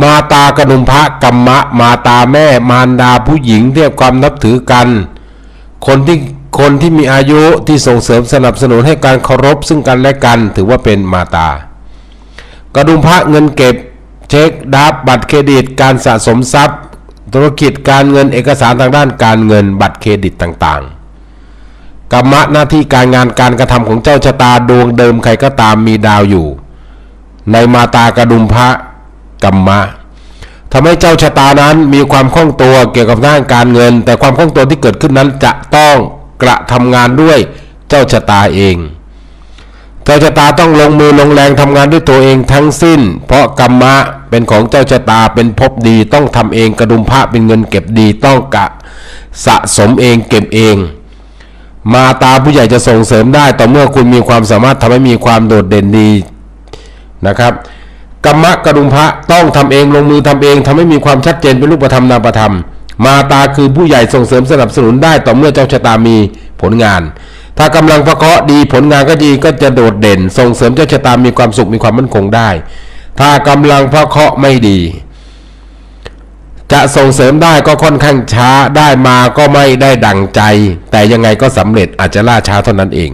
มาตากระดุมพระกัมมะ มาตาแม่ มารดาผู้หญิงเทียบความนับถือกัน คนที่คนที่มีอายุที่ส่งเสริมสนับสนุนให้การเคารพซึ่งกันและกัน ถือว่าเป็นมาตากระดุมพระเงินเก็บ เช็คดับบัตรเครดิต การสะสมทรัพย์ ธุรกิจการเงินเอกสารทางด้านการเงิน บัตรเครดิตต่างๆกรรมะหน้าที่การงานการกระทำของเจ้าชะตาดวงเดิมใครก็ตามมีดาวอยู่ ในมาตากระดุมพระ กรรมะทำให้เจ้าชะตานั้นมีความคล่องตัวเกี่ยวกับด้านการเงิน แต่ความคล่องตัวที่เกิดขึ้นนั้นจะต้องกระทำงานด้วยเจ้าชะตาเอง เจ้าชะตาต้องลงมือลงแรงทำงานด้วยตัวเองทั้งสิ้น เพราะกรรมะเป็นของเจ้าชะตาเป็นภพดีต้องทำเองกระดุมพระเป็นเงินเก็บดีต้องกะสะสมเองเก็บเอง มาตาผู้ใหญ่จะส่งเสริมได้ ต่อเมื่อคุณมีความสามารถทำให้มีความโดดเด่นดีนะครับ กรรมะกระดุมพระต้องทำเองลงมือทำเองทำให้มีความชัดเจนเป็นรูปธรรมนามธรรม มาตาคือผู้ใหญ่ส่งเสริมสนับสนุนได้ต่อเมื่อเจ้าชะตามีผลงาน ถ้ากำลังประเคราะห์ดีผลงานก็ดีก็จะโดดเด่น ส่งเสริมเจ้าชะตามีความสุขมีความมั่นคงได้ ถ้ากำลังประเคราะห์ไม่ดี จะส่งเสริมได้ก็ค่อนข้างช้าได้มาก็ไม่ได้ดังใจ แต่ยังไงก็สำเร็จอาจจะล่าช้าเท่านั้นเอง